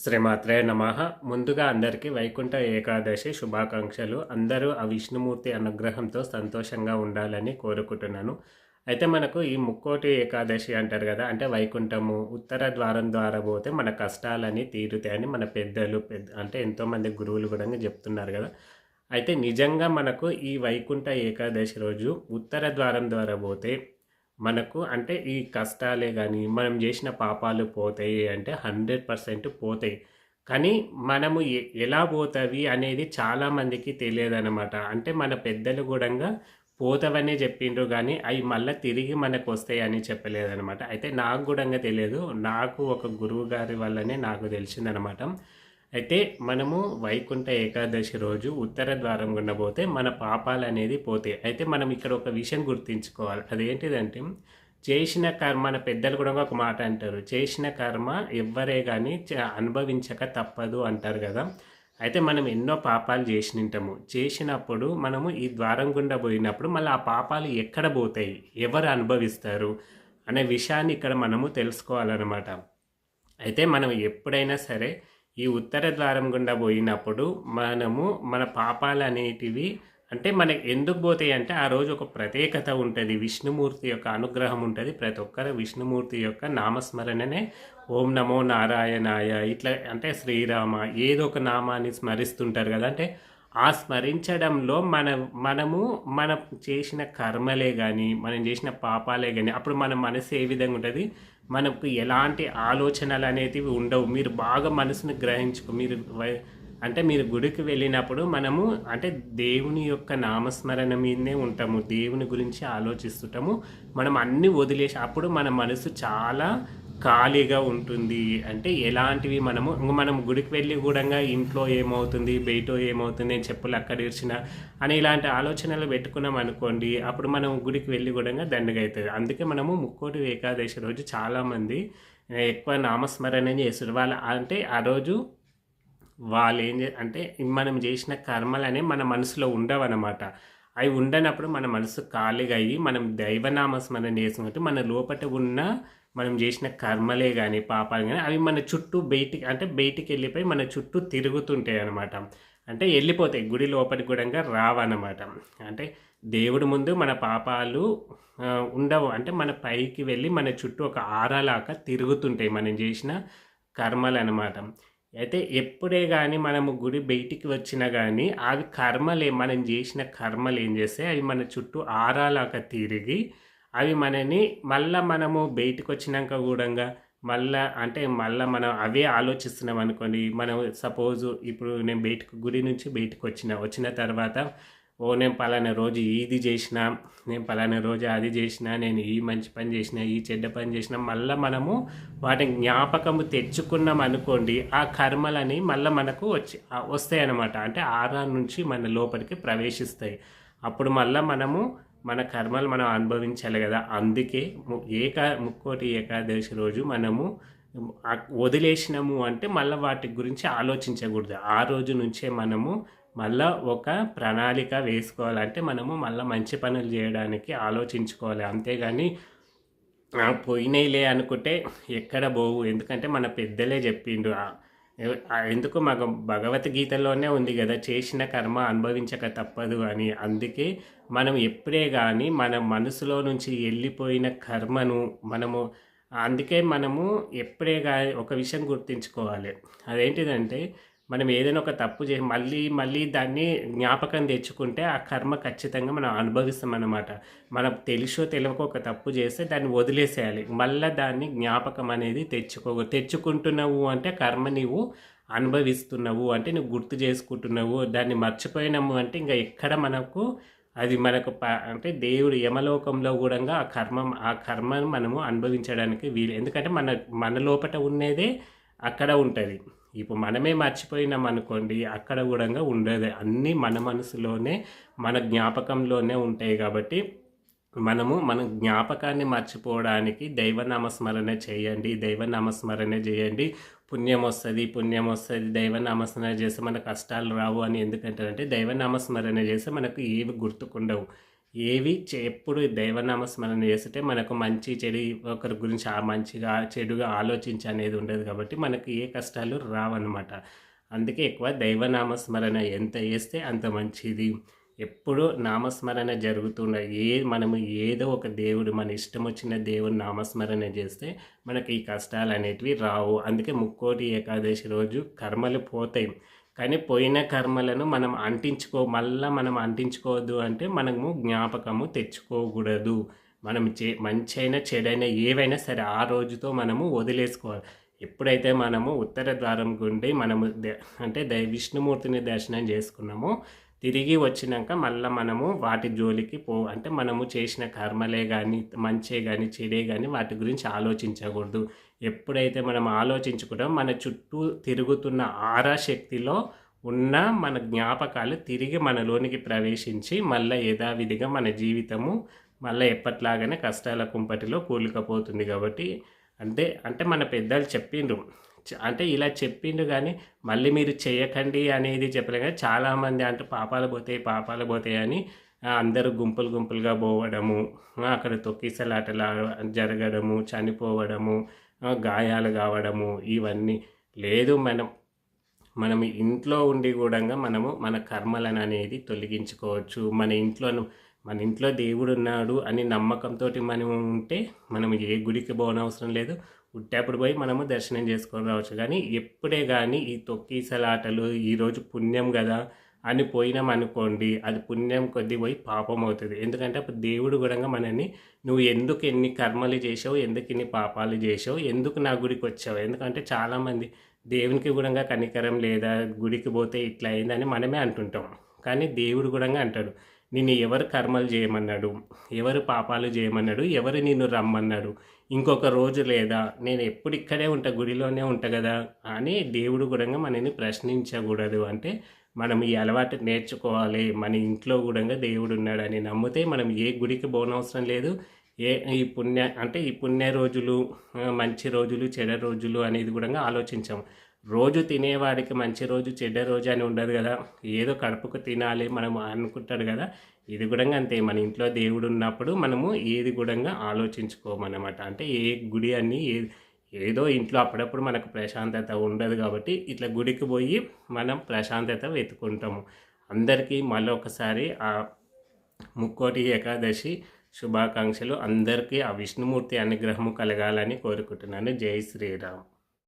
శ్రీమాత్రే నమ. ముందుగా అందరికీ వైకుంఠ ఏకాదశి శుభాకాంక్షలు. అందరూ ఆ విష్ణుమూర్తి అనుగ్రహంతో సంతోషంగా ఉండాలని కోరుకుంటున్నాను. అయితే మనకు ఈ ముక్కోటి ఏకాదశి అంటారు కదా అంటే వైకుంఠము ఉత్తర ద్వారం ద్వారా పోతే మన కష్టాలని తీరుతాయని మన పెద్దలు పెద్ద అంటే ఎంతోమంది గురువులు కూడా చెప్తున్నారు కదా. అయితే నిజంగా మనకు ఈ వైకుంఠ ఏకాదశి రోజు ఉత్తర ద్వారం ద్వారా పోతే మనకు అంటే ఈ కష్టాలే కానీ మనం చేసిన పాపాలు పోతాయి అంటే హండ్రెడ్ పర్సెంట్ పోతాయి. కానీ మనము ఎలా పోతావి అనేది చాలామందికి తెలియదన్నమాట. అంటే మన పెద్దలు కూడా పోతావనే చెప్పిండ్రు కానీ అవి మళ్ళీ తిరిగి మనకు వస్తాయి అని చెప్పలేదన్నమాట. అయితే నాకు కూడా తెలియదు. నాకు ఒక గురువు గారి వల్లనే నాకు తెలిసిందనమాట అయితే మనము వైకుంఠ ఏకాదశి రోజు ఉత్తర ద్వారం గుండా పోతే మన పాపాలు అనేది పోతాయి. అయితే మనం ఇక్కడ ఒక విషయం గుర్తించుకోవాలి. అదేంటిదంటే చేసిన కర్మ మన పెద్దలు కూడా ఒక మాట అంటారు. చేసిన కర్మ ఎవ్వరే కానీ అనుభవించక తప్పదు అంటారు కదా. అయితే మనం ఎన్నో పాపాలు చేసినింటాము చేసినప్పుడు మనము ఈ ద్వారం గుండా పోయినప్పుడు మళ్ళీ ఆ పాపాలు ఎక్కడ పోతాయి? ఎవరు అనుభవిస్తారు? అనే విషయాన్ని ఇక్కడ మనము తెలుసుకోవాలన్నమాట. అయితే మనం ఎప్పుడైనా సరే ఈ ఉత్తర ద్వారం గుండా పోయినప్పుడు మనము మన పాపాలు అనేటివి అంటే మనకి ఎందుకు పోతాయి అంటే ఆ రోజు ఒక ప్రత్యేకత ఉంటుంది. విష్ణుమూర్తి యొక్క అనుగ్రహం ఉంటుంది. ప్రతి ఒక్కరు విష్ణుమూర్తి యొక్క నామస్మరణనే ఓం నమో నారాయణాయ ఇట్లా అంటే శ్రీరామ ఏదో ఒక నామాన్ని స్మరిస్తుంటారు కదా. అంటే ఆ స్మరించడంలో మన మనము మనం చేసిన కర్మలే కానీ మనం చేసిన పాపాలే కానీ అప్పుడు మన మనసు ఏ విధంగా ఉంటుంది? మనకు ఎలాంటి ఆలోచనలు అనేటివి ఉండవు. మీరు బాగా మనసును గ్రహించుకో మీరు వై- అంటే మీరు గుడికి వెళ్ళినప్పుడు మనము అంటే దేవుని యొక్క నామస్మరణ మీదనే ఉంటాము. దేవుని గురించి ఆలోచిస్తుంటాము. మనం అన్నీ వదిలేసి అప్పుడు మన మనసు చాలా ఖాళీగా ఉంటుంది అంటే ఎలాంటివి మనము ఇంక మనం గుడికి వెళ్ళి కూడా ఇంట్లో ఏమవుతుంది బయట ఏమవుతుంది నేను చెప్పులు అక్కడ ఇరిచిన అని ఇలాంటి ఆలోచనలు పెట్టుకున్నాం అనుకోండి అప్పుడు మనం గుడికి వెళ్ళి కూడా దండగా అవుతుంది. అందుకే మనము ముక్కోటి ఏకాదశి రోజు చాలామంది ఎక్కువ నామస్మరణ చేస్తారు. వాళ్ళ అంటే ఆ రోజు వాళ్ళు ఏం చే అంటే మనం చేసిన కర్మలనే మన మనసులో ఉండవన్నమాట. అవి ఉండనప్పుడు మన మనసు ఖాళీగా అయ్యి మనం దైవనామస్మరణ చేసుకుంటే మన లోపల ఉన్న మనం చేసిన కర్మలే కానీ పాపాలు కానీ అవి మన చుట్టూ బయటికి అంటే బయటికి వెళ్ళిపోయి మన చుట్టూ తిరుగుతుంటాయి అనమాట అంటే వెళ్ళిపోతాయి గుడి లోపలికి కూడా రావన్నమాట. అంటే దేవుడి ముందు మన పాపాలు ఉండవు. అంటే మన పైకి వెళ్ళి మన చుట్టూ ఒక ఆరాలాగా తిరుగుతుంటాయి మనం చేసిన కర్మలు అనమాట అయితే ఎప్పుడే కానీ మనము గుడి బయటికి వచ్చినా కానీ అవి కర్మలే మనం చేసిన కర్మలు ఏం చేస్తే అవి మన చుట్టూ ఆరాలాగా తిరిగి అవి మనని మళ్ళీ మనము బయటికి వచ్చినాక కూడా మళ్ళా అంటే మళ్ళీ మనం అవే ఆలోచిస్తున్నాం అనుకోండి. మనం సపోజ్ ఇప్పుడు నేను బయటకు గుడి నుంచి బయటకు వచ్చిన వచ్చిన తర్వాత ఓ నేను పలానా రోజు ఇది చేసిన నేను పలానా రోజు అది చేసిన నేను ఈ మంచి పని చేసిన ఈ చెడ్డ పని చేసిన మళ్ళీ మనము వాటిని జ్ఞాపకము తెచ్చుకున్నాం అనుకోండి ఆ కర్మలని మళ్ళీ మనకు వచ్చి వస్తాయి అన్నమాట. అంటే ఆరా నుంచి మన లోపలికి ప్రవేశిస్తాయి. అప్పుడు మళ్ళీ మనము మన కర్మలు మనం అనుభవించాలి కదా. అందుకే ము- ఏకా ముక్కోటి ఏకాదశి రోజు మనము వదిలేసినాము అంటే మళ్ళీ వాటి గురించి ఆలోచించకూడదు. ఆ రోజు నుంచే మనము మళ్ళా ఒక ప్రణాళిక వేసుకోవాలంటే మనము మళ్ళీ మంచి పనులు చేయడానికి ఆలోచించుకోవాలి. అంతేగాని పోయినాయిలే అనుకుంటే ఎక్కడ పోవు ఎందుకంటే మన పెద్దలే చెప్పిండు ఎందుకు మాకు భగవద్గీతలోనే ఉంది కదా చేసిన కర్మ అనుభవించక తప్పదు అని. అందుకే మనం ఎప్పుడే కానీ మన మనసులో నుంచి వెళ్ళిపోయిన కర్మను మనము అందుకే మనము ఎప్పుడే కానీ ఒక విషయం గుర్తుంచుకోవాలి. అదేంటిదంటే మనం ఏదైనా ఒక తప్పు చేసి మళ్ళీ మళ్ళీ దాన్ని జ్ఞాపకం తెచ్చుకుంటే ఆ కర్మ ఖచ్చితంగా మనం అనుభవిస్తాం అన్నమాట మనం తెలుసో తెలియక ఒక తప్పు చేస్తే దాన్ని వదిలేసేయాలి. మళ్ళీ దాన్ని జ్ఞాపకం అనేది తెచ్చుకో తెచ్చుకుంటున్నావు అంటే కర్మ నీవు అనుభవిస్తున్నావు అంటే నువ్వు గుర్తు చేసుకుంటున్నావు దాన్ని మర్చిపోయినాము అంటే ఇంకా ఎక్కడ మనకు అది మనకు ప- అంటే దేవుడు యమలోకంలో కూడా ఆ కర్మ ఆ కర్మను మనము అనుభవించడానికి వీలు ఎందుకంటే మన మన లోపల ఉన్నదే అక్కడ ఉంటుంది. ఇప్పుడు మనమే మర్చిపోయినాం అనుకోండి అక్కడ కూడా ఉండదు. అన్నీ మన మనసులోనే మన జ్ఞాపకంలోనే ఉంటాయి కాబట్టి మనము మన జ్ఞాపకాన్ని మర్చిపోవడానికి దైవనామస్మరణ చేయండి దైవనామస్మరణ చేయండి. పుణ్యం వస్తుంది పుణ్యం వస్తుంది దైవనామస్మరణ చేస్తే మన కష్టాలు రావు అని ఎందుకంటారంటే దైవనామస్మరణ చేస్తే మనకు ఏవి గుర్తుకుండవు. ఏవి ఎప్పుడు దైవనామ స్మరణ చేస్తుంటే మనకు మంచి చెడు ఒకరి గురించి ఆ మంచిగా చెడుగా ఆలోచించి అనేది ఉండదు కాబట్టి మనకు ఏ కష్టాలు రావన్నమాట. అందుకే ఎక్కువ దైవనామ స్మరణ ఎంత చేస్తే అంత మంచిది. ఎప్పుడు నామస్మరణ జరుగుతున్న ఏ మనము ఏదో ఒక దేవుడు మన ఇష్టం వచ్చిన దేవుడు నామస్మరణ చేస్తే మనకి ఈ కష్టాలు అనేటివి రావు. అందుకే ముక్కోటి ఏకాదశి రోజు కర్మలు పోతాయి. కానీ పోయిన కర్మలను మనం అంటించుకో మళ్ళా మనం అంటించుకోవద్దు అంటే మనము జ్ఞాపకము తెచ్చుకోకూడదు. మనం చే మంచి అయినా చెడైనా ఏవైనా సరే ఆ రోజుతో మనము వదిలేసుకోవాలి. ఎప్పుడైతే మనము ఉత్తర ద్వారం గుండి మనము అంటే దై విష్ణుమూర్తిని దర్శనం చేసుకున్నామో తిరిగి వచ్చినాక మళ్ళీ మనము వాటి జోలికి పో అంటే మనము చేసిన కర్మలే కానీ మంచే కానీ చెడే కానీ వాటి గురించి ఆలోచించకూడదు. ఎప్పుడైతే మనం ఆలోచించుకుంటామో మన చుట్టూ తిరుగుతున్న ఆరా శక్తిలో ఉన్న మన జ్ఞాపకాలు తిరిగి మనలోనికి ప్రవేశించి మళ్ళీ యథావిధిగా మన జీవితము మళ్ళీ ఎప్పట్లాగానే కష్టాల కుంపటిలో కూలికపోతుంది కాబట్టి అంటే అంటే మన పెద్దలు చెప్పిండ్రు. అంటే ఇలా చెప్పిండు కానీ మళ్ళీ మీరు చేయకండి అనేది చెప్పలే కానీ చాలామంది అంటే పాపాలు పోతాయి పాపాలు పోతాయి అని అందరూ గుంపులు గుంపులుగా పోవడము అక్కడ తొక్కిసలాటలు జరగడము చనిపోవడము గాయాలు కావడము ఇవన్నీ. లేదు మనం మనం ఇంట్లో ఉండి కూడా మనము మన కర్మలను అనేది తొలగించుకోవచ్చు. మన ఇంట్లోను మన ఇంట్లో దేవుడు ఉన్నాడు అని నమ్మకంతో మనం ఉంటే మనం ఏ గుడికి పోనవసరం లేదు. ఉట్టేప్పుడు పోయి మనము దర్శనం చేసుకొని రావచ్చు. కానీ ఎప్పుడే కానీ ఈ తొక్కీసలాటలు ఈరోజు పుణ్యం కదా అని పోయినాం అనుకోండి అది పుణ్యం కొద్ది పోయి పాపం అవుతుంది. ఎందుకంటే అప్పుడు దేవుడు కూడా మనని నువ్వు ఎందుకు ఎన్ని కర్మలు చేసావు ఎందుకు ఇన్ని పాపాలు చేసావు ఎందుకు నా గుడికి వచ్చావు? ఎందుకంటే చాలామంది దేవునికి కూడా కనికరం లేదా గుడికి పోతే ఇట్లా అయిందని మనమే అంటుంటాం. కానీ దేవుడు కూడా అంటాడు నిన్ను ఎవరు కర్మలు చేయమన్నాడు? ఎవరు పాపాలు చేయమన్నాడు? ఎవరు నిన్ను రమ్మన్నాడు? ఇంకొక రోజు లేదా? నేను ఎప్పుడు ఇక్కడే ఉంటా గుడిలోనే ఉంటా కదా? అని దేవుడు కూడా మనని ప్రశ్నించకూడదు. అంటే మనం ఈ అలవాటు నేర్చుకోవాలి. మన ఇంట్లో కూడా దేవుడు ఉన్నాడని నమ్మితే మనం ఏ గుడికి పోనవసరం లేదు. ఏ ఈ పుణ్య అంటే ఈ పుణ్య రోజులు మంచి రోజులు చెడ రోజులు అనేది కూడా ఆలోచించాం. రోజు తినేవాడికి మంచి రోజు చెడ్డ రోజు అని ఉండదు కదా. ఏదో కడుపుకు తినాలి మనం అనుకుంటాడు కదా. ఇది కూడా అంతే. మన ఇంట్లో దేవుడు ఉన్నప్పుడు మనము ఏది కూడా ఆలోచించుకోమన్నమాట. అంటే ఏ గుడి అని ఏ ఏదో ఇంట్లో అప్పుడప్పుడు మనకు ప్రశాంతత ఉండదు కాబట్టి ఇట్లా గుడికి పోయి మనం ప్రశాంతత వెతుకుంటాము అందరికీ మళ్ళొకసారి ఆ ముక్కోటి ఏకాదశి శుభాకాంక్షలు. అందరికీ ఆ విష్ణుమూర్తి అనుగ్రహము కలగాలని కోరుకుంటున్నాను. జై శ్రీరామ్.